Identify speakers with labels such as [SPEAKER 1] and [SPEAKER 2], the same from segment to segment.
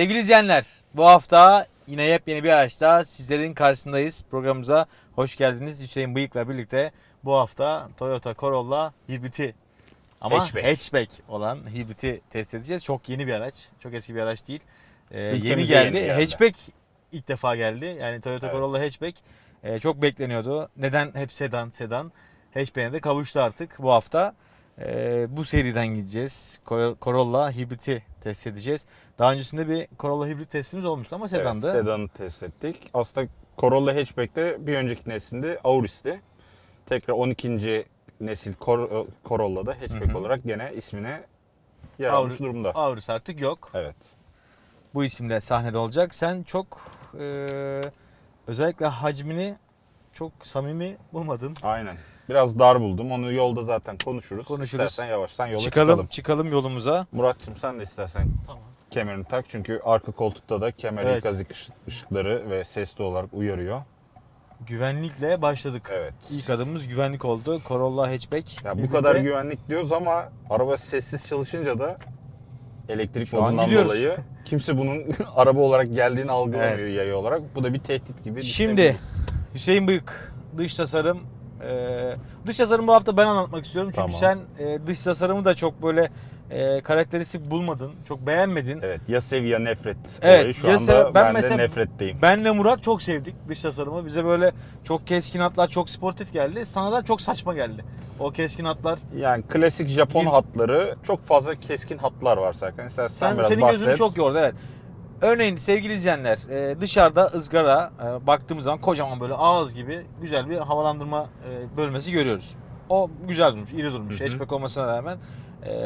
[SPEAKER 1] Sevgili izleyenler, bu hafta yine yepyeni bir araçta sizlerin karşısındayız. Programımıza hoş geldiniz. Hüseyin Bıyık'la birlikte bu hafta Toyota Corolla hibriti ama
[SPEAKER 2] Hatchback.
[SPEAKER 1] hatchback, olan hibriti test edeceğiz. Çok yeni bir araç. Çok eski bir araç değil. Ee, yeni geldi.
[SPEAKER 2] yeni geldi.
[SPEAKER 1] Hatchback ilk defa geldi. Yani Toyota
[SPEAKER 2] Evet.
[SPEAKER 1] Corolla hatchback e, çok bekleniyordu. Neden hep sedan sedan? Hatchback'e de kavuştu artık bu hafta. Ee, bu seriden gideceğiz. Cor- Corolla hibriti test edeceğiz. Daha öncesinde bir Corolla hibrit testimiz olmuştu ama sedandı.
[SPEAKER 2] Evet, sedanı test ettik. Aslında Corolla hatchback'te bir önceki neslinde Auris'ti. Tekrar 12. nesil Cor- Corolla'da hatchback
[SPEAKER 1] Hı hı.
[SPEAKER 2] olarak gene ismine yer
[SPEAKER 1] Auris-
[SPEAKER 2] almış durumda.
[SPEAKER 1] Auris artık yok.
[SPEAKER 2] Evet.
[SPEAKER 1] Bu isimle sahnede olacak. Sen çok e, özellikle hacmini çok samimi bulmadın.
[SPEAKER 2] Aynen. Biraz dar buldum. Onu yolda zaten konuşuruz.
[SPEAKER 1] Konuşuruz.
[SPEAKER 2] İstersen yavaştan yola
[SPEAKER 1] çıkalım,
[SPEAKER 2] çıkalım.
[SPEAKER 1] çıkalım yolumuza.
[SPEAKER 2] Muratçım sen de istersen
[SPEAKER 1] Tamam.
[SPEAKER 2] kemerini tak. Çünkü arka koltukta da kemer
[SPEAKER 1] Evet.
[SPEAKER 2] ikaz ışık- ışıkları ve sesli olarak uyarıyor.
[SPEAKER 1] Güvenlikle başladık.
[SPEAKER 2] Evet.
[SPEAKER 1] İlk adımımız güvenlik oldu. Corolla hatchback.
[SPEAKER 2] Ya bu
[SPEAKER 1] hibrite.
[SPEAKER 2] kadar güvenlik diyoruz ama araba sessiz çalışınca da elektrik
[SPEAKER 1] Şu an
[SPEAKER 2] modundan dolayı kimse bunun araba olarak geldiğini algılamıyor
[SPEAKER 1] Evet.
[SPEAKER 2] yaya olarak. Bu da bir tehdit gibi.
[SPEAKER 1] Şimdi. Hüseyin Bıyık dış tasarım. Ee, dış tasarım bu hafta ben anlatmak istiyorum. Çünkü
[SPEAKER 2] Tamam.
[SPEAKER 1] sen e, dış tasarımı da çok böyle e, karakteristik bulmadın. Çok beğenmedin.
[SPEAKER 2] Evet ya sev ya nefret
[SPEAKER 1] Evet,
[SPEAKER 2] olayı şu
[SPEAKER 1] ya
[SPEAKER 2] anda
[SPEAKER 1] ben
[SPEAKER 2] ben,
[SPEAKER 1] mesela-
[SPEAKER 2] de nefretteyim.
[SPEAKER 1] Benle Murat çok sevdik dış tasarımı. Bize böyle çok keskin hatlar, çok sportif geldi. Sana da çok saçma geldi. O keskin hatlar.
[SPEAKER 2] Yani klasik Japon
[SPEAKER 1] Gir-
[SPEAKER 2] hatları çok fazla keskin hatlar var Serkan. İstersen sen,
[SPEAKER 1] Sen,
[SPEAKER 2] biraz
[SPEAKER 1] senin
[SPEAKER 2] bahset.
[SPEAKER 1] gözün çok yordu evet. Örneğin sevgili izleyenler e, dışarıda ızgara e, baktığımız zaman kocaman böyle ağız gibi güzel bir havalandırma e, bölmesi görüyoruz. O güzel durmuş, iri durmuş.
[SPEAKER 2] Hı hı.
[SPEAKER 1] Hatchback olmasına rağmen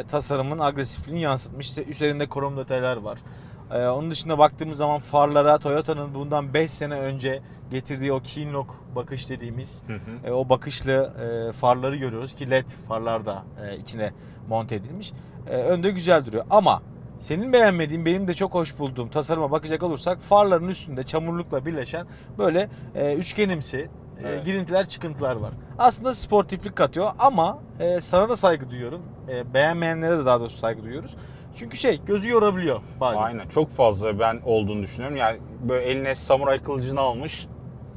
[SPEAKER 1] tasarımın agresifliğini yansıtmış. İşte üzerinde krom detaylar var. Onun dışında baktığımız zaman farlara Toyota'nın bundan 5 sene önce getirdiği o keen bakış dediğimiz
[SPEAKER 2] Hı hı.
[SPEAKER 1] e, o bakışlı e, farları görüyoruz ki led farlar da e, içine monte edilmiş. E, önde güzel duruyor ama senin beğenmediğin benim de çok hoş bulduğum tasarıma bakacak olursak farların üstünde çamurlukla birleşen böyle e, üçgenimsi e,
[SPEAKER 2] Evet.
[SPEAKER 1] girintiler çıkıntılar var. Aslında sportiflik katıyor ama e, sana da saygı duyuyorum. E, beğenmeyenlere de daha doğrusu saygı duyuyoruz. Çünkü şey gözü yorabiliyor bazen.
[SPEAKER 2] Aynen çok fazla ben olduğunu düşünüyorum. Yani böyle eline samuray kılıcını almış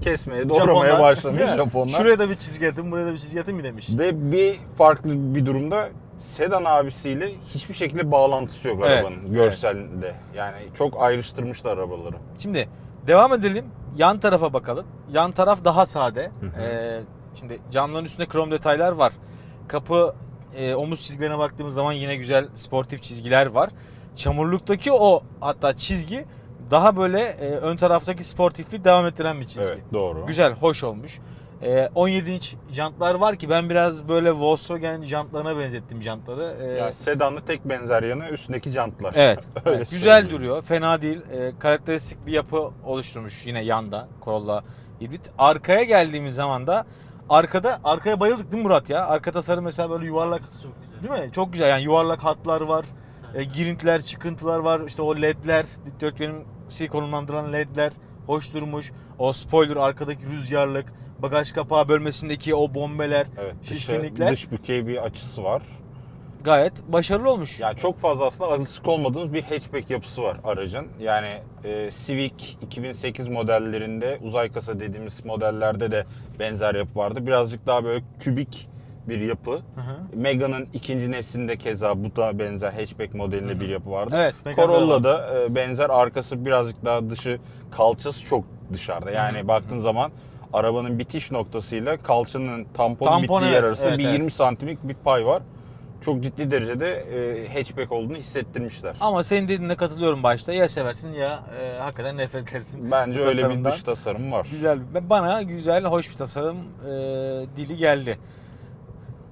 [SPEAKER 2] kesmeye doğramaya başlamış? Japonlar.
[SPEAKER 1] Şuraya da bir çizgi atın, buraya da bir çizgi atın mı demiş.
[SPEAKER 2] Ve bir farklı bir durumda sedan abisiyle hiçbir şekilde bağlantısı yok
[SPEAKER 1] Evet,
[SPEAKER 2] arabanın görselde. Yani çok ayrıştırmışlar arabaları.
[SPEAKER 1] Şimdi devam edelim. Yan tarafa bakalım. Yan taraf daha sade.
[SPEAKER 2] hı.
[SPEAKER 1] Ee, şimdi camların üstünde krom detaylar var. Kapı e, omuz çizgilerine baktığımız zaman yine güzel sportif çizgiler var. Çamurluktaki o hatta çizgi daha böyle e, ön taraftaki sportifliği devam ettiren bir çizgi.
[SPEAKER 2] Evet doğru.
[SPEAKER 1] Güzel, hoş olmuş. Ee, 17 inç jantlar var ki ben biraz böyle Volkswagen jantlarına benzettim jantları. Ee,
[SPEAKER 2] Yani sedanlı tek benzer yanı üstündeki jantlar.
[SPEAKER 1] Evet.
[SPEAKER 2] Öyle
[SPEAKER 1] evet, güzel
[SPEAKER 2] söyleyeyim.
[SPEAKER 1] duruyor. Fena değil. Ee, karakteristik bir yapı oluşturmuş yine yanda Corolla hibrit. Arkaya geldiğimiz zaman da arkada arkaya bayıldık değil mi Murat ya? Arka tasarım mesela böyle yuvarlak
[SPEAKER 3] Çok güzel.
[SPEAKER 1] değil mi? Çok güzel yani yuvarlak hatlar var. E, girintiler, çıkıntılar var. İşte o ledler, dikdörtgenimsi konumlandıran ledler hoş durmuş. O spoiler arkadaki rüzgarlık, bagaj kapağı bölmesindeki o bombeler
[SPEAKER 2] Evet.
[SPEAKER 1] Şişkinlikler.
[SPEAKER 2] Dışa, dış bükey bir açısı var.
[SPEAKER 1] gayet başarılı olmuş.
[SPEAKER 2] Yani çok fazla aslında alışık olmadığımız bir hatchback yapısı var aracın. Yani e, Civic 2008 modellerinde uzay kasa dediğimiz modellerde de benzer yapı vardı. Birazcık daha böyle kübik bir yapı. Mega'nın ikinci neslinde keza bu da benzer hatchback modelinde bir yapı vardı.
[SPEAKER 1] Evet.
[SPEAKER 2] Corolla'da e, benzer arkası birazcık daha dışı kalçası çok dışarıda. Yani
[SPEAKER 1] Hı hı.
[SPEAKER 2] baktığın zaman arabanın bitiş noktasıyla kalçanın tampon,
[SPEAKER 1] Tampon,
[SPEAKER 2] bittiği
[SPEAKER 1] evet,
[SPEAKER 2] yer arasında
[SPEAKER 1] evet,
[SPEAKER 2] bir
[SPEAKER 1] evet.
[SPEAKER 2] 20 santimlik bir pay var. Çok ciddi derecede e, hatchback olduğunu hissettirmişler.
[SPEAKER 1] Ama senin dediğine katılıyorum başta. Ya seversin ya e, hakikaten nefret edersin.
[SPEAKER 2] Bence öyle bir dış tasarım var.
[SPEAKER 1] Güzel. Bana güzel, hoş bir tasarım e, dili geldi.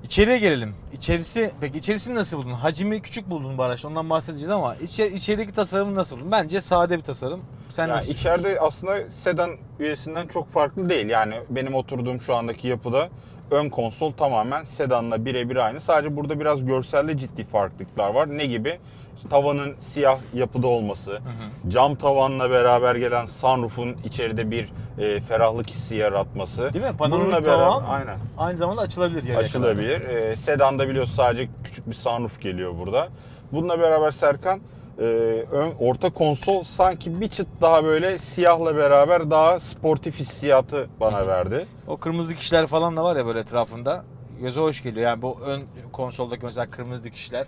[SPEAKER 1] İçeriye gelelim. İçerisi, peki içerisini nasıl buldun? Hacmi küçük buldun bu araçta. Ondan bahsedeceğiz ama içe, içerideki tasarımı nasıl buldun? Bence sade bir tasarım. Sen
[SPEAKER 2] Yani
[SPEAKER 1] nasıl?
[SPEAKER 2] içeride aslında sedan üyesinden çok farklı değil. Yani benim oturduğum şu andaki yapıda ön konsol tamamen sedanla birebir aynı. Sadece burada biraz görselde ciddi farklılıklar var. Ne gibi? Tavanın siyah yapıda olması, cam tavanla beraber gelen sunroof'un içeride bir e, ferahlık hissi yaratması.
[SPEAKER 1] Değil mi? Panoramik
[SPEAKER 2] Bununla beraber-
[SPEAKER 1] tavan
[SPEAKER 2] Aynen.
[SPEAKER 1] Aynı zamanda açılabilir. kadar.
[SPEAKER 2] Açılabilir. E, sedanda biliyorsun sadece küçük bir sunroof geliyor burada. Bununla beraber Serkan e, ön, orta konsol sanki bir çıt daha böyle siyahla beraber daha sportif hissiyatı bana verdi.
[SPEAKER 1] O kırmızı dikişler falan da var ya böyle etrafında. Göze hoş geliyor. Yani bu ön konsoldaki mesela kırmızı dikişler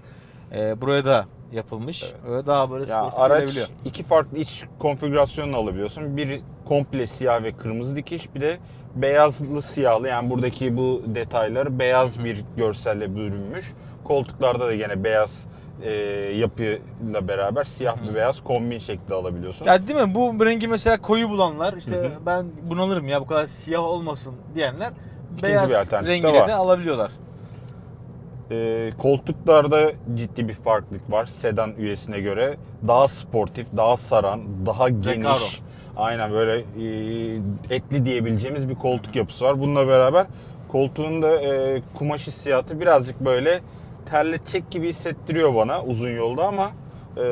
[SPEAKER 1] e, buraya da yapılmış. Öyle daha böyle
[SPEAKER 2] Ya
[SPEAKER 1] sportif
[SPEAKER 2] araç
[SPEAKER 1] gelebiliyor.
[SPEAKER 2] iki farklı iç konfigürasyonunu alabiliyorsun. Bir komple siyah ve kırmızı dikiş, bir de beyazlı siyahlı. Yani buradaki bu detaylar beyaz bir görselle bürünmüş. Koltuklarda da gene beyaz e, yapıyla beraber siyah ve beyaz kombin şekli alabiliyorsun.
[SPEAKER 1] Ya değil mi? Bu rengi mesela koyu bulanlar işte
[SPEAKER 2] Hı
[SPEAKER 1] ben bunalırım ya bu kadar siyah olmasın diyenler
[SPEAKER 2] bir
[SPEAKER 1] beyaz rengiyle de alabiliyorlar.
[SPEAKER 2] E, koltuklarda ciddi bir farklılık var sedan üyesine göre. Daha sportif, daha saran, daha geniş.
[SPEAKER 1] Recaro.
[SPEAKER 2] Aynen böyle e, etli diyebileceğimiz bir koltuk yapısı var. Bununla beraber koltuğun da e, kumaş hissiyatı birazcık böyle terletecek gibi hissettiriyor bana uzun yolda ama e,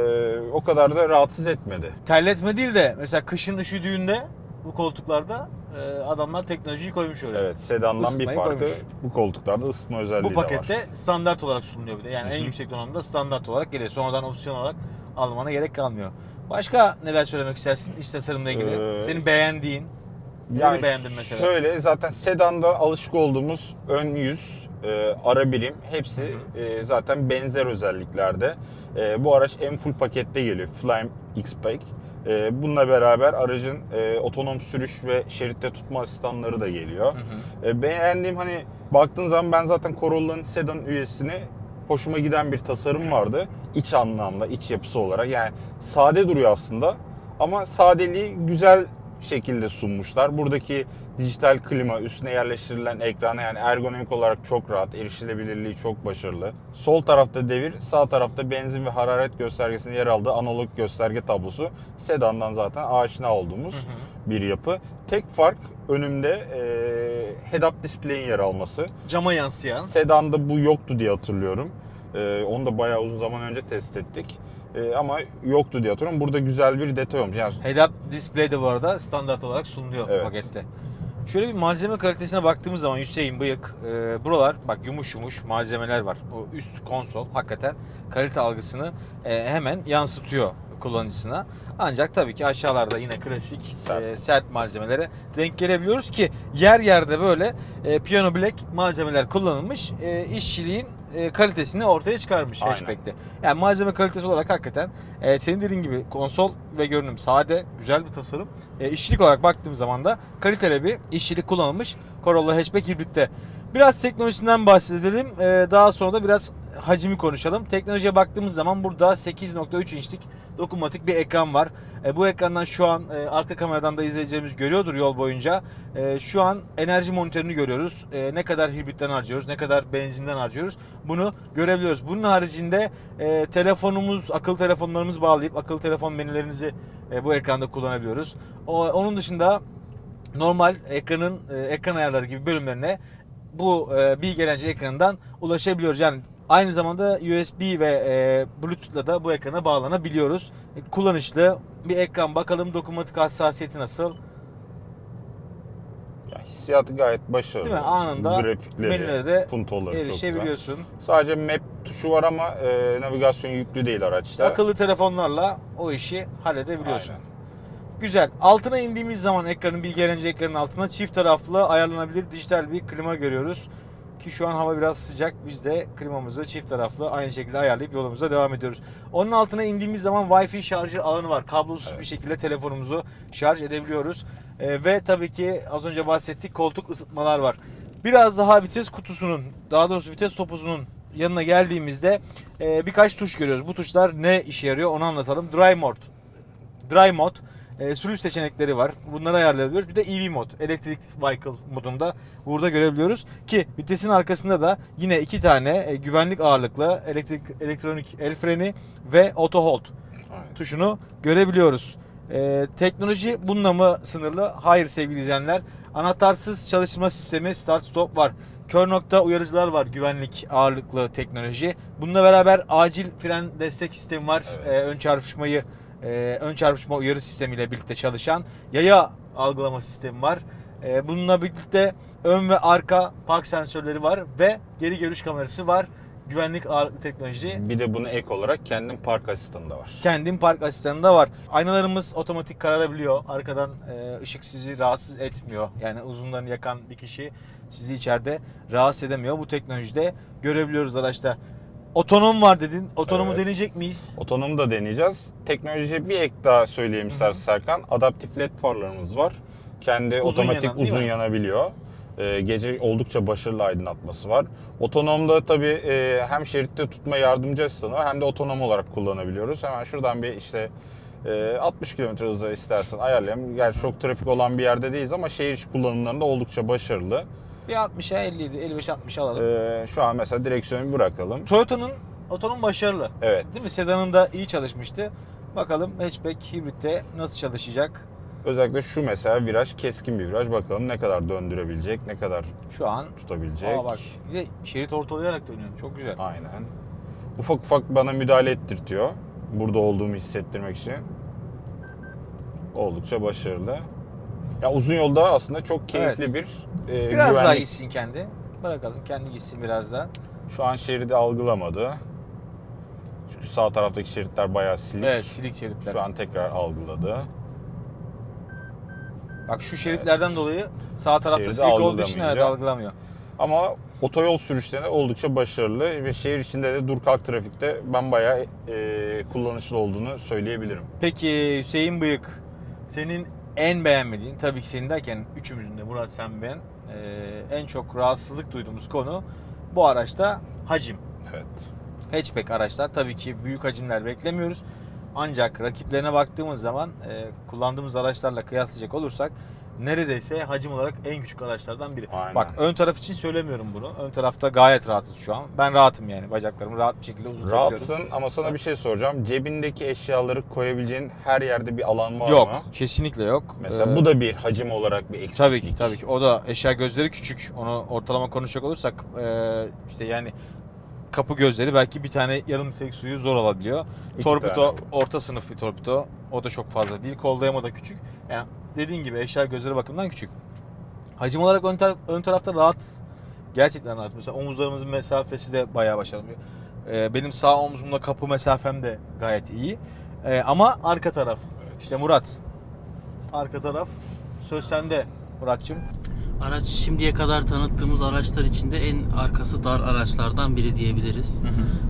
[SPEAKER 2] o kadar da rahatsız etmedi.
[SPEAKER 1] Terletme değil de mesela kışın üşüdüğünde bu koltuklarda e, adamlar teknolojiyi koymuş oraya.
[SPEAKER 2] Evet sedandan bir
[SPEAKER 1] Isıtmayı
[SPEAKER 2] farkı
[SPEAKER 1] koymuş.
[SPEAKER 2] bu koltuklarda ısıtma özelliği
[SPEAKER 1] Bu
[SPEAKER 2] de var.
[SPEAKER 1] pakette standart olarak sunuluyor bir de. Yani en
[SPEAKER 2] Hı hı.
[SPEAKER 1] yüksek donanımda standart olarak geliyor. Sonradan opsiyon olarak almana gerek kalmıyor. Başka neler söylemek istersin iç tasarımla ilgili?
[SPEAKER 2] Ee,
[SPEAKER 1] Senin beğendiğin,
[SPEAKER 2] Yani
[SPEAKER 1] beğendin mesela?
[SPEAKER 2] Şöyle zaten sedanda alışık olduğumuz ön yüz, e, ara birim hepsi e, zaten benzer özelliklerde. E, bu araç en full pakette geliyor. Flame X-Pack. E, bununla beraber aracın e, otonom sürüş ve şeritte tutma asistanları da geliyor.
[SPEAKER 1] Hı hı.
[SPEAKER 2] E, beğendiğim hani baktığın zaman ben zaten Corolla'nın sedan üyesini hoşuma giden bir tasarım vardı. İç anlamda, iç yapısı olarak. Yani sade duruyor aslında ama sadeliği güzel şekilde sunmuşlar. Buradaki dijital klima, üstüne yerleştirilen ekran yani ergonomik olarak çok rahat, erişilebilirliği çok başarılı. Sol tarafta devir, sağ tarafta benzin ve hararet göstergesinin yer aldığı analog gösterge tablosu. Sedandan zaten aşina olduğumuz bir yapı. Tek fark önümde e, head-up display'in yer alması.
[SPEAKER 1] Cama yansıyan.
[SPEAKER 2] Sedan'da bu yoktu diye hatırlıyorum. Ee, onu da bayağı uzun zaman önce test ettik. Ee, ama yoktu diye hatırlıyorum. Burada güzel bir detay olmuş. Yani
[SPEAKER 1] Head-up display de bu arada standart olarak sunuluyor
[SPEAKER 2] Evet.
[SPEAKER 1] pakette. Şöyle bir malzeme kalitesine baktığımız zaman Hüseyin Bıyık, e, buralar bak yumuş yumuş malzemeler var. O üst konsol hakikaten kalite algısını e, hemen yansıtıyor kullanıcısına. Ancak tabii ki aşağılarda yine klasik
[SPEAKER 2] Sert.
[SPEAKER 1] e, sert malzemelere denk gelebiliyoruz ki yer yerde böyle e, piyano bilek malzemeler kullanılmış e, işçiliğin e, kalitesini ortaya çıkarmış
[SPEAKER 2] Aynen.
[SPEAKER 1] hatchback'te. Yani malzeme kalitesi olarak hakikaten e, senin dediğin gibi konsol ve görünüm sade, güzel bir tasarım. E, işçilik olarak baktığım zaman da kaliteli bir işçilik kullanılmış Corolla Hatchback hibritte. Biraz teknolojisinden bahsedelim. E, daha sonra da biraz hacmi konuşalım. Teknolojiye baktığımız zaman burada 8.3 inçlik dokunmatik bir ekran var. E, bu ekrandan şu an e, arka kameradan da izleyicilerimiz görüyordur yol boyunca. E, şu an enerji monitörünü görüyoruz. E, ne kadar hibritten harcıyoruz, ne kadar benzinden harcıyoruz. Bunu görebiliyoruz. Bunun haricinde e, telefonumuz, akıllı telefonlarımız bağlayıp akıllı telefon menülerinizi e, bu ekranda kullanabiliyoruz. O, onun dışında normal ekranın e, ekran ayarları gibi bölümlerine bu e, bilgi eğlence ekranından ulaşabiliyoruz. Yani aynı zamanda USB ve e, Bluetooth'la da bu ekrana bağlanabiliyoruz. E, kullanışlı bir ekran. Bakalım dokunmatik hassasiyeti nasıl?
[SPEAKER 2] ya hissiyatı gayet başarılı.
[SPEAKER 1] Değil mi? Anında menülere de
[SPEAKER 2] puntoları.
[SPEAKER 1] Erişebiliyorsun.
[SPEAKER 2] Sadece map tuşu var ama e, navigasyon yüklü değil araçta.
[SPEAKER 1] İşte akıllı telefonlarla o işi halledebiliyorsun.
[SPEAKER 2] Aynen.
[SPEAKER 1] Güzel. Altına indiğimiz zaman ekranın bilgi eğlence ekranının altına çift taraflı ayarlanabilir dijital bir klima görüyoruz. Ki şu an hava biraz sıcak. Biz de klimamızı çift taraflı aynı şekilde ayarlayıp yolumuza devam ediyoruz. Onun altına indiğimiz zaman Wi-Fi şarjı alanı var. Kablosuz
[SPEAKER 2] Evet.
[SPEAKER 1] bir şekilde telefonumuzu şarj edebiliyoruz. Ee, ve tabii ki az önce bahsettik koltuk ısıtmalar var. Biraz daha vites kutusunun, daha doğrusu vites topusunun yanına geldiğimizde e, birkaç tuş görüyoruz. Bu tuşlar ne işe yarıyor onu anlatalım. Dry mode, Dry mod, e, sürüş seçenekleri var. Bunları ayarlayabiliyoruz. Bir de EV mod, Electric Vehicle modunda burada görebiliyoruz. Ki vitesin arkasında da yine iki tane e, güvenlik ağırlıklı elektrik elektronik el freni ve auto hold tuşunu görebiliyoruz. E, teknoloji bununla mı sınırlı? Hayır sevgili izleyenler. Anahtarsız çalışma sistemi start stop var. Kör nokta uyarıcılar var güvenlik ağırlıklı teknoloji. Bununla beraber acil fren destek sistemi var.
[SPEAKER 2] Evet.
[SPEAKER 1] E, ön çarpışmayı e, ön çarpışma uyarı sistemiyle birlikte çalışan yaya algılama sistemi var. E, bununla birlikte ön ve arka park sensörleri var ve geri görüş kamerası var güvenlik ağırlıklı teknoloji.
[SPEAKER 2] Bir de bunu ek olarak kendim park asistanı da var.
[SPEAKER 1] Kendim park asistanı da var. Aynalarımız otomatik kararabiliyor. Arkadan e, ışık sizi rahatsız etmiyor. Yani uzunlarını yakan bir kişi sizi içeride rahatsız edemiyor. Bu teknolojide görebiliyoruz araçta. Otonom var dedin. Otonomu
[SPEAKER 2] Evet.
[SPEAKER 1] deneyecek miyiz?
[SPEAKER 2] Otonomu da deneyeceğiz. Teknolojiye bir ek daha söyleyeyim istersen Serkan. Adaptif led farlarımız var. Kendi
[SPEAKER 1] Uzun
[SPEAKER 2] otomatik
[SPEAKER 1] yanan, değil
[SPEAKER 2] uzun
[SPEAKER 1] mi?
[SPEAKER 2] yanabiliyor. Ee, gece oldukça başarılı aydınlatması var. Otonomda tabii e, hem şeritte tutma yardımcı asistanı var hem de otonom olarak kullanabiliyoruz. Hemen şuradan bir işte e, 60 km hıza istersen ayarlayalım. Gerçi çok trafik olan bir yerde değiliz ama şehir içi kullanımlarında oldukça başarılı.
[SPEAKER 1] Bir 60'a 57, 55-60 alalım.
[SPEAKER 2] Ee, şu an mesela direksiyonu bırakalım.
[SPEAKER 1] Toyota'nın otonom başarılı.
[SPEAKER 2] Evet.
[SPEAKER 1] Değil mi? Sedanında iyi çalışmıştı. Bakalım hatchback hibritte nasıl çalışacak?
[SPEAKER 2] Özellikle şu mesela viraj keskin bir viraj. Bakalım ne kadar döndürebilecek, ne kadar
[SPEAKER 1] Şu an
[SPEAKER 2] tutabilecek.
[SPEAKER 1] Aa bak bir de şerit ortalayarak dönüyor. Çok güzel.
[SPEAKER 2] Aynen. Ufak ufak bana müdahale ettirtiyor. Burada olduğumu hissettirmek için. Oldukça başarılı. Ya uzun yolda aslında çok keyifli bir e,
[SPEAKER 1] Biraz daha
[SPEAKER 2] güvenlik.
[SPEAKER 1] gitsin kendi. Bırakalım kendi gitsin biraz daha.
[SPEAKER 2] Şu an şeridi algılamadı. Çünkü sağ taraftaki şeritler bayağı silik.
[SPEAKER 1] Evet silik şeritler.
[SPEAKER 2] Şu an tekrar algıladı.
[SPEAKER 1] Bak şu şeritlerden dolayı sağ tarafta
[SPEAKER 2] Şeridi
[SPEAKER 1] silik olduğu için evet algılamıyor.
[SPEAKER 2] Ama otoyol sürüşlerinde oldukça başarılı ve şehir içinde de dur kalk trafikte ben bayağı e, kullanışlı olduğunu söyleyebilirim.
[SPEAKER 1] Peki Hüseyin Bıyık senin en beğenmediğin tabii ki senin derken üçümüzün de Murat sen ben e, en çok rahatsızlık duyduğumuz konu bu araçta hacim.
[SPEAKER 2] Evet.
[SPEAKER 1] Hatchback araçlar tabii ki büyük hacimler beklemiyoruz. Ancak rakiplerine baktığımız zaman e, kullandığımız araçlarla kıyaslayacak olursak neredeyse hacim olarak en küçük araçlardan biri.
[SPEAKER 2] Aynen.
[SPEAKER 1] Bak ön taraf için söylemiyorum bunu. Ön tarafta gayet rahatız şu an. Ben rahatım yani. Bacaklarımı rahat bir şekilde uzatabiliyorum.
[SPEAKER 2] Rahatsın ama sana bir şey soracağım. Cebindeki eşyaları koyabileceğin her yerde bir alan var
[SPEAKER 1] Yok,
[SPEAKER 2] mı?
[SPEAKER 1] kesinlikle yok.
[SPEAKER 2] Mesela
[SPEAKER 1] Ee,
[SPEAKER 2] bu da bir hacim olarak bir eksiklik.
[SPEAKER 1] Tabii ki tabii ki. O da eşya gözleri küçük. Onu ortalama konuşacak olursak e, işte yani kapı gözleri belki bir tane yarım litrelik suyu zor alabiliyor.
[SPEAKER 2] İki
[SPEAKER 1] torpido
[SPEAKER 2] tane.
[SPEAKER 1] orta sınıf bir torpido. O da çok fazla değil. Kol dayama da küçük. Yani dediğin gibi eşya gözleri bakımından küçük. Hacim olarak ön, tar- ön tarafta rahat. Gerçekten rahat. Mesela omuzlarımızın mesafesi de bayağı başarılı. E, benim sağ omzumla kapı mesafem de gayet iyi. E, ama arka taraf. İşte Murat. Arka taraf söz sende Muratçım.
[SPEAKER 3] Araç şimdiye kadar tanıttığımız araçlar içinde en arkası dar araçlardan biri diyebiliriz.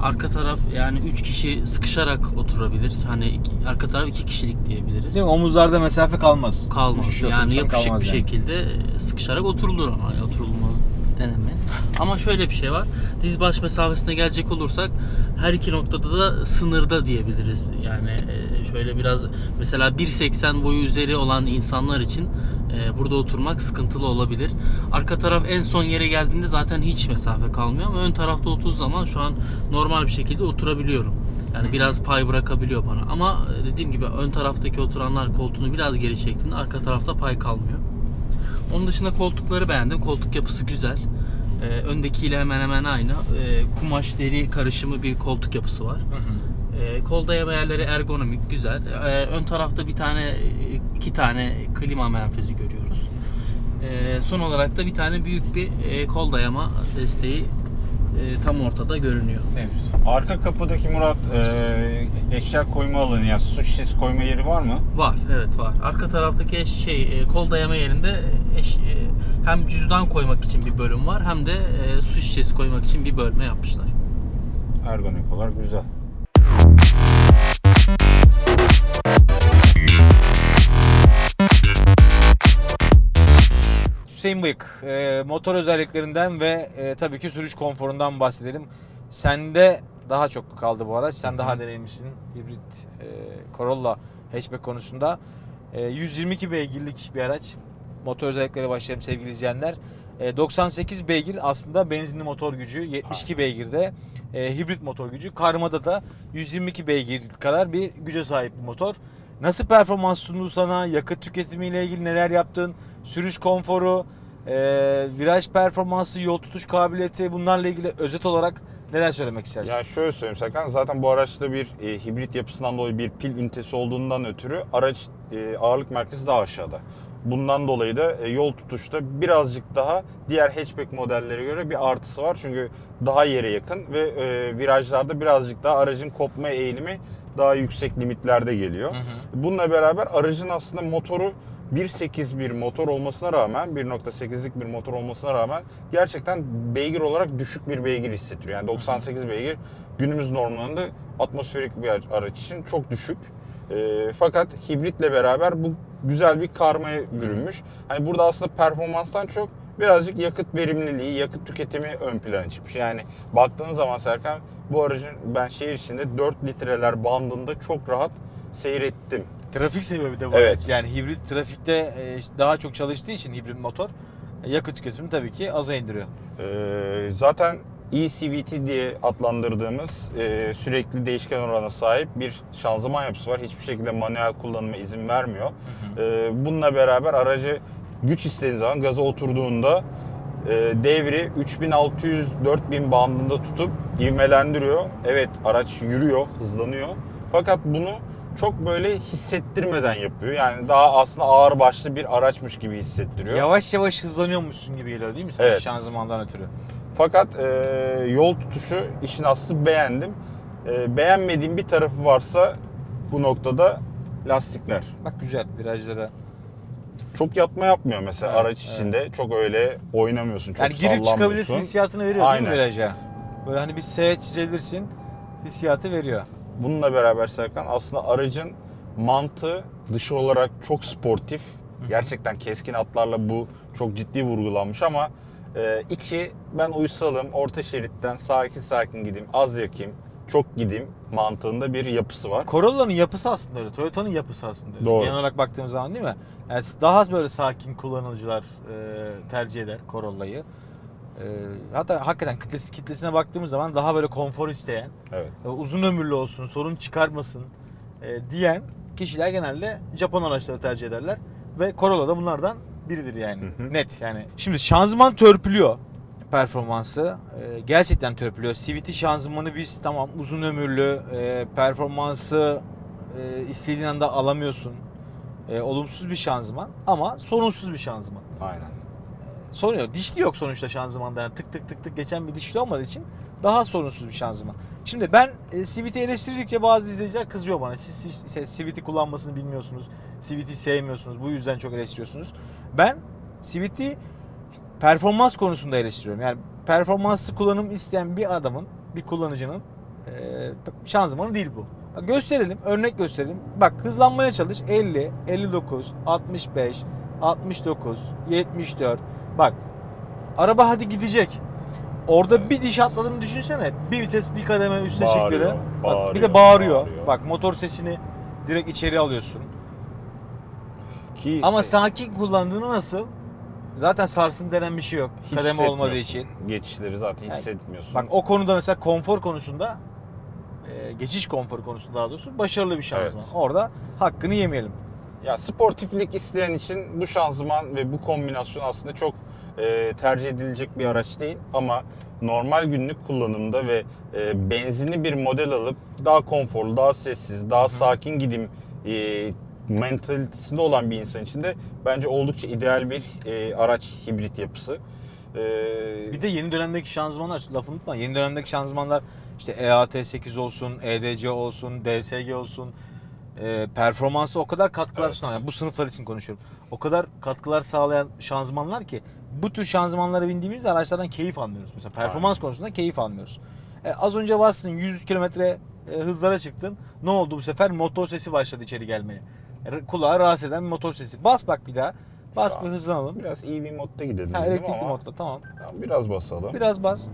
[SPEAKER 3] Arka taraf yani 3 kişi sıkışarak oturabilir. Hani iki- arka taraf 2 kişilik diyebiliriz.
[SPEAKER 1] Değil mi? Omuzlarda mesafe kalmaz.
[SPEAKER 3] Kalmaz. Yani yapışık bir
[SPEAKER 1] yani.
[SPEAKER 3] şekilde sıkışarak oturulur ama oturulmaz denemez. Ama şöyle bir şey var. Diz baş mesafesine gelecek olursak her iki noktada da sınırda diyebiliriz. Yani e, şöyle biraz mesela 1.80 boyu üzeri olan insanlar için e, burada oturmak sıkıntılı olabilir. Arka taraf en son yere geldiğinde zaten hiç mesafe kalmıyor ama ön tarafta oturduğu zaman şu an normal bir şekilde oturabiliyorum. Yani biraz pay bırakabiliyor bana. Ama e, dediğim gibi ön taraftaki oturanlar koltuğunu biraz geri çektiğinde arka tarafta pay kalmıyor. Onun dışında koltukları beğendim. Koltuk yapısı güzel. Ee, öndekiyle hemen hemen aynı. Ee, kumaş deri karışımı bir koltuk yapısı var. Ee, kol dayama yerleri ergonomik, güzel. Ee, ön tarafta bir tane, iki tane klima menfezi görüyoruz. Ee, son olarak da bir tane büyük bir e, kol dayama desteği e, tam ortada görünüyor.
[SPEAKER 1] Mevcut.
[SPEAKER 2] Arka kapıdaki Murat e, eşya koyma alanı ya su şişesi koyma yeri var mı?
[SPEAKER 3] Var, evet var. Arka taraftaki eş- şey e, kol dayama yerinde eş, e, hem cüzdan koymak için bir bölüm var hem de e, su şişesi koymak için bir bölme yapmışlar.
[SPEAKER 2] Ergonomik olarak güzel.
[SPEAKER 1] Hüseyin Bıyık, e, motor özelliklerinden ve e, tabii ki sürüş konforundan bahsedelim. Sende daha çok kaldı bu araç. Sen daha deneyimlisin hibrit e, Corolla hatchback konusunda. E, 122 beygirlik bir araç. Motor özellikleri başlayalım sevgili izleyenler. E, 98 beygir aslında benzinli motor gücü, 72 beygirde e, hibrit motor gücü. Karmada da 122 beygir kadar bir güce sahip bir motor. Nasıl performans sundu sana? Yakıt tüketimiyle ilgili neler yaptın? Sürüş konforu, e, viraj performansı, yol tutuş kabiliyeti bunlarla ilgili özet olarak neler söylemek istersin?
[SPEAKER 2] Ya şöyle söyleyeyim Serkan zaten bu araçta bir e, hibrit yapısından dolayı bir pil ünitesi olduğundan ötürü araç e, ağırlık merkezi daha aşağıda. Bundan dolayı da e, yol tutuşta birazcık daha diğer hatchback modellere göre bir artısı var. Çünkü daha yere yakın ve e, virajlarda birazcık daha aracın kopma eğilimi daha yüksek limitlerde geliyor. Bununla beraber aracın aslında motoru 1.8 bir motor olmasına rağmen 1.8'lik bir motor olmasına rağmen gerçekten beygir olarak düşük bir beygir hissettiriyor. Yani 98 beygir günümüz normlarında atmosferik bir araç için çok düşük. E, fakat hibritle beraber bu güzel bir karmaya bürünmüş. Hani burada aslında performanstan çok birazcık yakıt verimliliği, yakıt tüketimi ön plana çıkmış. Yani baktığın zaman Serkan bu aracın ben şehir içinde 4 litreler bandında çok rahat seyrettim.
[SPEAKER 1] Trafik bir de bu
[SPEAKER 2] Evet.
[SPEAKER 1] Yani hibrit trafikte e, daha çok çalıştığı için hibrit motor e, yakıt tüketimini tabii ki aza indiriyor.
[SPEAKER 2] Ee, zaten eCVT diye adlandırdığımız e, sürekli değişken orana sahip bir şanzıman yapısı var. Hiçbir şekilde manuel kullanıma izin vermiyor. Ee, bununla beraber aracı güç istediğin zaman gaza oturduğunda e, devri 3600-4000 bandında tutup ivmelendiriyor. Evet araç yürüyor, hızlanıyor. Fakat bunu çok böyle hissettirmeden yapıyor. Yani daha aslında ağır başlı bir araçmış gibi hissettiriyor.
[SPEAKER 1] Yavaş yavaş hızlanıyormuşsun gibi geliyor değil mi sana
[SPEAKER 2] Evet.
[SPEAKER 1] şanzımandan ötürü?
[SPEAKER 2] Fakat e, yol tutuşu işin aslı beğendim. E, beğenmediğim bir tarafı varsa bu noktada lastikler.
[SPEAKER 1] Bak güzel virajlara.
[SPEAKER 2] Çok yatma yapmıyor mesela
[SPEAKER 1] Evet,
[SPEAKER 2] araç içinde. Çok öyle oynamıyorsun. Çok
[SPEAKER 1] yani girip çıkabilirsin hissiyatını veriyor değil
[SPEAKER 2] Aynen.
[SPEAKER 1] mi viraja? Böyle hani bir S çizebilirsin hissiyatı veriyor.
[SPEAKER 2] Bununla beraber Serkan aslında aracın mantığı dışı olarak çok sportif. Gerçekten keskin atlarla bu çok ciddi vurgulanmış ama e, içi ben uysalım, orta şeritten sakin sakin gideyim, az yakayım, çok gideyim mantığında bir yapısı var.
[SPEAKER 1] Corolla'nın yapısı aslında öyle. Toyota'nın yapısı aslında öyle.
[SPEAKER 2] Doğru.
[SPEAKER 1] Genel olarak baktığımız zaman değil mi? Yani daha böyle sakin kullanıcılar e, tercih eder Corolla'yı. E, hatta hakikaten kitlesi, kitlesine baktığımız zaman daha böyle konfor isteyen,
[SPEAKER 2] Evet.
[SPEAKER 1] e, uzun ömürlü olsun, sorun çıkarmasın e, diyen kişiler genelde Japon araçları tercih ederler. Ve Corolla da bunlardan biridir yani.
[SPEAKER 2] Hı hı.
[SPEAKER 1] Net yani. Şimdi şanzıman törpülüyor performansı. E, gerçekten törpülüyor. CVT şanzımanı biz tamam uzun ömürlü, e, performansı e, istediğin anda alamıyorsun. E, olumsuz bir şanzıman ama sorunsuz bir şanzıman.
[SPEAKER 2] Aynen.
[SPEAKER 1] Sorun yok. Dişli yok sonuçta şanzımanda. Yani tık tık tık tık geçen bir dişli olmadığı için daha sorunsuz bir şanzıman. Şimdi ben e, CVT eleştirdikçe bazı izleyiciler kızıyor bana. Siz, siz, siz CVT kullanmasını bilmiyorsunuz. CVT sevmiyorsunuz. Bu yüzden çok eleştiriyorsunuz. Ben CVT performans konusunda eleştiriyorum. Yani performanslı kullanım isteyen bir adamın, bir kullanıcının e, şanzımanı değil bu. Bak gösterelim, örnek gösterelim. Bak hızlanmaya çalış. 50, 59, 65, 69, 74. Bak araba hadi gidecek. Orada bir diş atladığını düşünsene. Bir vites bir kademe üste
[SPEAKER 2] Bağırıyor,
[SPEAKER 1] çıktı. Bak bir de bağırıyor.
[SPEAKER 2] bağırıyor.
[SPEAKER 1] Bak motor sesini direkt içeri alıyorsun.
[SPEAKER 2] Ki
[SPEAKER 1] Ama sakin kullandığını nasıl? Zaten sarsın denen bir şey yok. Kademe olmadığı için.
[SPEAKER 2] Geçişleri zaten
[SPEAKER 1] Yani
[SPEAKER 2] hissetmiyorsun.
[SPEAKER 1] Bak o konuda mesela konfor konusunda e, geçiş konforu konusunda daha doğrusu başarılı bir şanzıman.
[SPEAKER 2] Evet.
[SPEAKER 1] Orada hakkını yemeyelim.
[SPEAKER 2] Ya sportiflik isteyen için bu şanzıman ve bu kombinasyon aslında çok e, tercih edilecek bir araç değil ama normal günlük kullanımda ve e, benzinli bir model alıp daha konforlu, daha sessiz, daha sakin gideyim e, mentalitesinde olan bir insan için de bence oldukça ideal bir e, araç hibrit yapısı. E,
[SPEAKER 1] Bir de yeni dönemdeki şanzımanlar lafını unutma. Yeni dönemdeki şanzımanlar işte E EAT8 olsun, EDC olsun, DSG olsun. E, performansı o kadar katkılar
[SPEAKER 2] Evet.
[SPEAKER 1] sunan. yani bu sınıflar için konuşuyorum. O kadar katkılar sağlayan şanzımanlar ki bu tür şanzımanlara bindiğimizde araçlardan keyif almıyoruz. Mesela performans konusunda keyif almıyoruz. E, az önce bastın 100 kilometre e, hızlara çıktın. Ne oldu bu sefer? Motor sesi başladı içeri gelmeye. Kulağı rahatsız eden bir motor sesi. Bas bak bir daha. Bas
[SPEAKER 2] Tamam.
[SPEAKER 1] bir hızlanalım.
[SPEAKER 2] biraz EV modda gidelim
[SPEAKER 1] Ha, elektrikli
[SPEAKER 2] ama
[SPEAKER 1] modda tamam.
[SPEAKER 2] tamam, biraz basalım.
[SPEAKER 1] Biraz bas.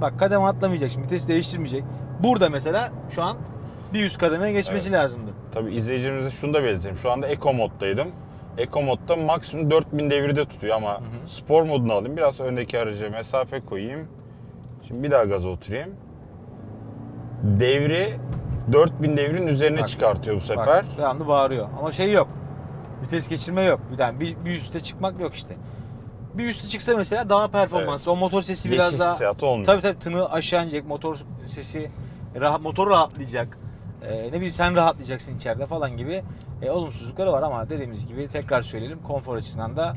[SPEAKER 1] Bak kademe atlamayacak şimdi vites değiştirmeyecek. Burada mesela şu an bir üst kademeye geçmesi lazımdı.
[SPEAKER 2] Tabii izleyicilerimize şunu da belirteyim. Şu anda Eco moddaydım. Eco modda maksimum 4000 devirde tutuyor ama
[SPEAKER 1] hı.
[SPEAKER 2] spor modunu alayım. Biraz öndeki araca mesafe koyayım. Şimdi bir daha gaza oturayım. Devri 4000 devrin üzerine
[SPEAKER 1] Bak,
[SPEAKER 2] çıkartıyor bu sefer.
[SPEAKER 1] Bak devamlı bağırıyor. Ama şey yok. Vites geçirme yok. Bir tane bir, bir üste çıkmak yok işte. Bir üste çıksa mesela daha performanslı. O motor sesi biraz
[SPEAKER 2] Geçiş
[SPEAKER 1] daha
[SPEAKER 2] hissiyatı olmuyor.
[SPEAKER 1] Tabii tabii tını aşağı inecek. Motor sesi rahat motor rahatlayacak. e, ne bileyim sen rahatlayacaksın içeride falan gibi e, olumsuzlukları var ama dediğimiz gibi tekrar söyleyelim konfor açısından da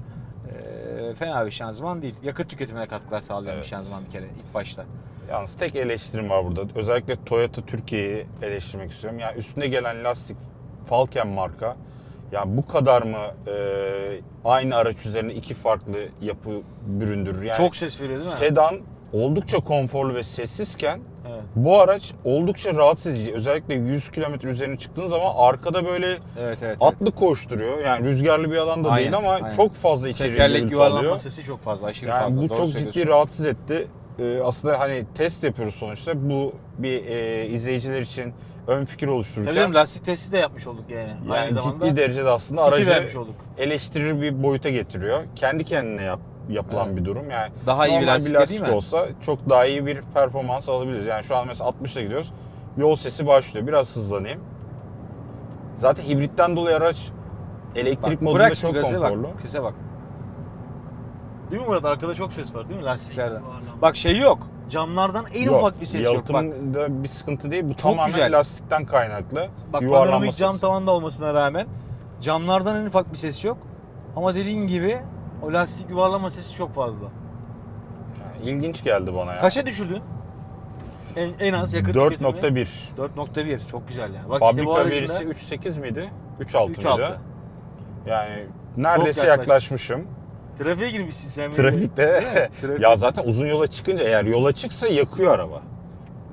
[SPEAKER 1] e, fena bir şanzıman değil. Yakıt tüketimine katkılar sağlayan
[SPEAKER 2] Evet.
[SPEAKER 1] bir şanzıman bir kere ilk başta.
[SPEAKER 2] Yalnız tek eleştirim var burada. Özellikle Toyota Türkiye'yi eleştirmek istiyorum. Yani üstüne gelen lastik Falken marka. Ya bu kadar mı e, aynı araç üzerine iki farklı yapı büründürür? Yani
[SPEAKER 1] Çok ses veriyor değil mi?
[SPEAKER 2] sedan oldukça konforlu ve sessizken
[SPEAKER 1] evet.
[SPEAKER 2] bu araç oldukça rahatsız edici. Özellikle 100 km üzerine çıktığın zaman arkada böyle
[SPEAKER 1] Evet evet. evet.
[SPEAKER 2] atlı koşturuyor. Yani rüzgarlı bir alanda
[SPEAKER 1] Aynen,
[SPEAKER 2] değil ama
[SPEAKER 1] aynen.
[SPEAKER 2] çok fazla içeriye
[SPEAKER 1] Tekerlek yuvarlanma
[SPEAKER 2] alıyor.
[SPEAKER 1] sesi çok fazla, aşırı
[SPEAKER 2] Yani
[SPEAKER 1] fazla.
[SPEAKER 2] bu
[SPEAKER 1] Doğru
[SPEAKER 2] çok ciddi rahatsız etti. Ee, aslında hani test yapıyoruz sonuçta. Bu bir e, izleyiciler için ön fikir
[SPEAKER 1] Tabii
[SPEAKER 2] oluştururken
[SPEAKER 1] canım, lastik testi de yapmış olduk yani.
[SPEAKER 2] yani
[SPEAKER 1] Aynı zamanda
[SPEAKER 2] ciddi derecede aslında
[SPEAKER 1] fikir
[SPEAKER 2] aracı
[SPEAKER 1] vermiş olduk.
[SPEAKER 2] eleştirir bir boyuta getiriyor. Kendi kendine yap, yapılan
[SPEAKER 1] Evet.
[SPEAKER 2] bir durum. Yani
[SPEAKER 1] Daha iyi bir
[SPEAKER 2] normal
[SPEAKER 1] lastik değil mi?
[SPEAKER 2] olsa çok daha iyi bir performans alabiliriz. Yani şu an mesela 60 ile gidiyoruz. Yol sesi başlıyor. Biraz hızlanayım. Zaten hibritten dolayı araç elektrik
[SPEAKER 1] Bak,
[SPEAKER 2] modunda
[SPEAKER 1] bırak
[SPEAKER 2] çok
[SPEAKER 1] şimdi gazı
[SPEAKER 2] konforlu.
[SPEAKER 1] bak. Sese bak. Değil mi Murat? Arkada çok ses var değil mi lastiklerden? Bak şey yok. Camlardan en
[SPEAKER 2] Yok,
[SPEAKER 1] çok bir ses yok. Bak,
[SPEAKER 2] Yalıtımda bir sıkıntı değil. Bu
[SPEAKER 1] Çok
[SPEAKER 2] tamamen
[SPEAKER 1] güzel.
[SPEAKER 2] lastikten kaynaklı.
[SPEAKER 1] bak panoramik cam
[SPEAKER 2] sesi.
[SPEAKER 1] tavanda olmasına rağmen camlardan en ufak bir ses yok. Ama dediğin gibi o lastik yuvarlama sesi çok fazla.
[SPEAKER 2] Yani ilginç geldi bana ya.
[SPEAKER 1] Kaça düşürdün? En, en az yakıt tüketimini?
[SPEAKER 2] 4.1.
[SPEAKER 1] 4.1 çok güzel yani. Bak işte bu
[SPEAKER 2] Fabrika
[SPEAKER 1] aracında
[SPEAKER 2] verisi 3.8 miydi? 3.6 mıydı?
[SPEAKER 1] 3.6.
[SPEAKER 2] Yani neredeyse
[SPEAKER 1] yaklaşmışsın.
[SPEAKER 2] yaklaşmışım.
[SPEAKER 1] Trafiğe girmişsin sen.
[SPEAKER 2] Trafikte.
[SPEAKER 1] Trafik.
[SPEAKER 2] ya zaten uzun yola çıkınca eğer yola çıksa yakıyor araba.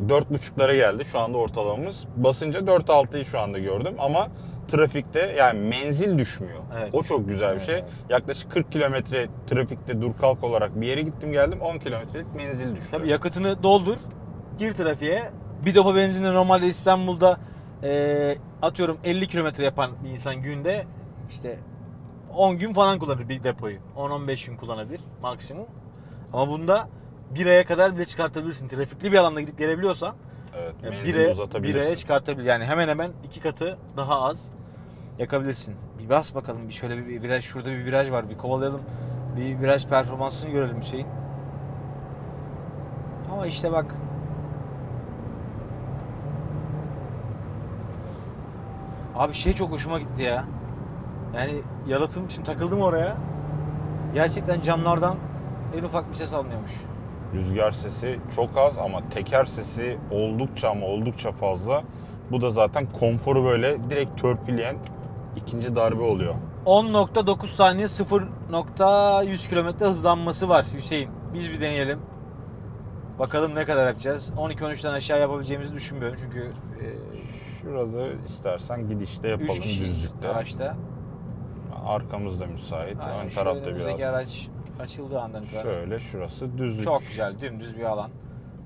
[SPEAKER 2] 4.5'lara geldi şu anda ortalamamız. Basınca 4.6'yı şu anda gördüm ama trafikte yani menzil düşmüyor.
[SPEAKER 1] Evet.
[SPEAKER 2] O çok güzel bir
[SPEAKER 1] Evet,
[SPEAKER 2] şey.
[SPEAKER 1] evet.
[SPEAKER 2] Yaklaşık 40 kilometre trafikte dur kalk olarak bir yere gittim geldim 10 kilometrelik menzil düştü.
[SPEAKER 1] Tabii yakıtını doldur, gir trafiğe. Bir depo benzinle normalde İstanbul'da e, atıyorum 50 kilometre yapan bir insan günde işte 10 gün falan kullanır bir depoyu. 10-15 gün kullanabilir maksimum. Ama bunda bir aya kadar bile çıkartabilirsin. Trafikli bir alanda gidip gelebiliyorsan
[SPEAKER 2] Evet,
[SPEAKER 1] bir aya çıkartabilir. Yani hemen hemen iki katı daha az yakabilirsin. Bir bas bakalım bir şöyle bir viraj şurada bir viraj var bir kovalayalım. Bir viraj performansını görelim Hüseyin. Ama işte bak Abi şey çok hoşuma gitti ya. Yani yalıtım şimdi takıldım oraya. Gerçekten camlardan en ufak bir ses almıyormuş.
[SPEAKER 2] Rüzgar sesi çok az ama teker sesi oldukça ama oldukça fazla. Bu da zaten konforu böyle direkt törpüleyen ikinci darbe oluyor.
[SPEAKER 1] 10.9 saniye 0.100 kilometre hızlanması var Hüseyin. Biz bir deneyelim. Bakalım ne kadar yapacağız. 12-13'ten aşağı yapabileceğimizi düşünmüyorum çünkü
[SPEAKER 2] Şurada istersen gidişte
[SPEAKER 1] 3
[SPEAKER 2] yapalım
[SPEAKER 1] kişiyiz
[SPEAKER 2] düzlükte.
[SPEAKER 1] araçta.
[SPEAKER 2] Arkamız da müsait.
[SPEAKER 1] Aynen,
[SPEAKER 2] Ön tarafta
[SPEAKER 1] önümüzdeki
[SPEAKER 2] biraz.
[SPEAKER 1] araç açıldığı andan itibaren.
[SPEAKER 2] Şöyle şurası düzlük.
[SPEAKER 1] Çok güzel dümdüz bir alan.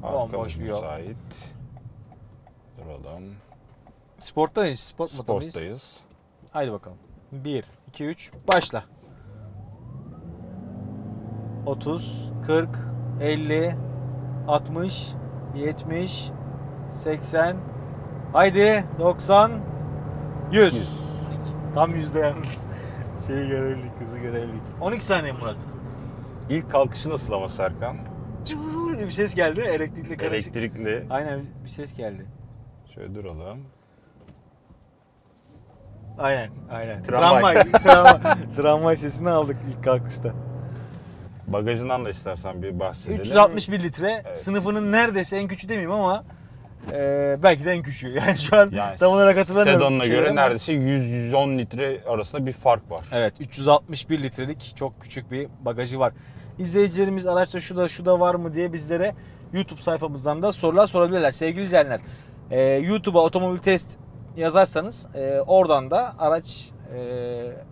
[SPEAKER 2] Arkamız
[SPEAKER 1] bomboş bir yol.
[SPEAKER 2] müsait. Duralım.
[SPEAKER 1] Sporttayız. Sport modundayız.
[SPEAKER 2] Sporttayız.
[SPEAKER 1] Haydi bakalım. 1, 2, 3 başla. 30, 40, 50, 60, 70, 80, haydi 90, 100.
[SPEAKER 2] Yüz.
[SPEAKER 1] Tam yüzde yalnız. Şeyi görebildik, hızı görebildik. 12 saniye Murat.
[SPEAKER 2] İlk kalkışı nasıl ama Serkan?
[SPEAKER 1] Cıvırır diye bir ses geldi. Elektrikli karışık.
[SPEAKER 2] Elektrikli.
[SPEAKER 1] Aynen bir ses geldi.
[SPEAKER 2] Şöyle duralım.
[SPEAKER 1] Aynen, aynen.
[SPEAKER 2] Tramvay.
[SPEAKER 1] Tramvay, tramvay, tramvay sesini aldık ilk kalkışta.
[SPEAKER 2] Bagajından da istersen bir bahsedelim.
[SPEAKER 1] 361 litre.
[SPEAKER 2] Evet.
[SPEAKER 1] Sınıfının neredeyse en küçüğü demeyeyim ama e, belki de en küçüğü. Yani şu an
[SPEAKER 2] Yani
[SPEAKER 1] tam olarak hatırlamıyorum.
[SPEAKER 2] Sedanına göre
[SPEAKER 1] ama-
[SPEAKER 2] neredeyse 100-110 litre arasında bir fark var.
[SPEAKER 1] Evet 361 litrelik çok küçük bir bagajı var. İzleyicilerimiz araçta şu da şu da var mı diye bizlere YouTube sayfamızdan da sorular sorabilirler. Sevgili izleyenler e, YouTube'a otomobil test yazarsanız e, oradan da araç e,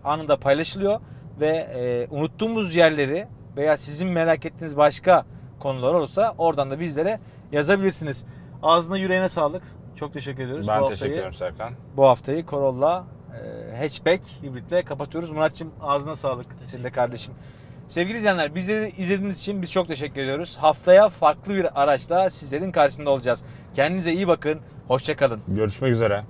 [SPEAKER 1] anında paylaşılıyor ve e, unuttuğumuz yerleri veya sizin merak ettiğiniz başka konular olursa oradan da bizlere yazabilirsiniz. Ağzına yüreğine sağlık. Çok teşekkür ediyoruz.
[SPEAKER 2] Ben
[SPEAKER 1] bu
[SPEAKER 2] teşekkür
[SPEAKER 1] haftayı,
[SPEAKER 2] ederim Serkan.
[SPEAKER 1] bu haftayı Corolla e, hatchback hibritle kapatıyoruz. Muratçım ağzına sağlık. Senin de kardeşim. Sevgili izleyenler bizleri izlediğiniz için biz çok teşekkür ediyoruz. Haftaya farklı bir araçla sizlerin karşısında olacağız. Kendinize iyi bakın. Hoşçakalın.
[SPEAKER 2] Görüşmek üzere.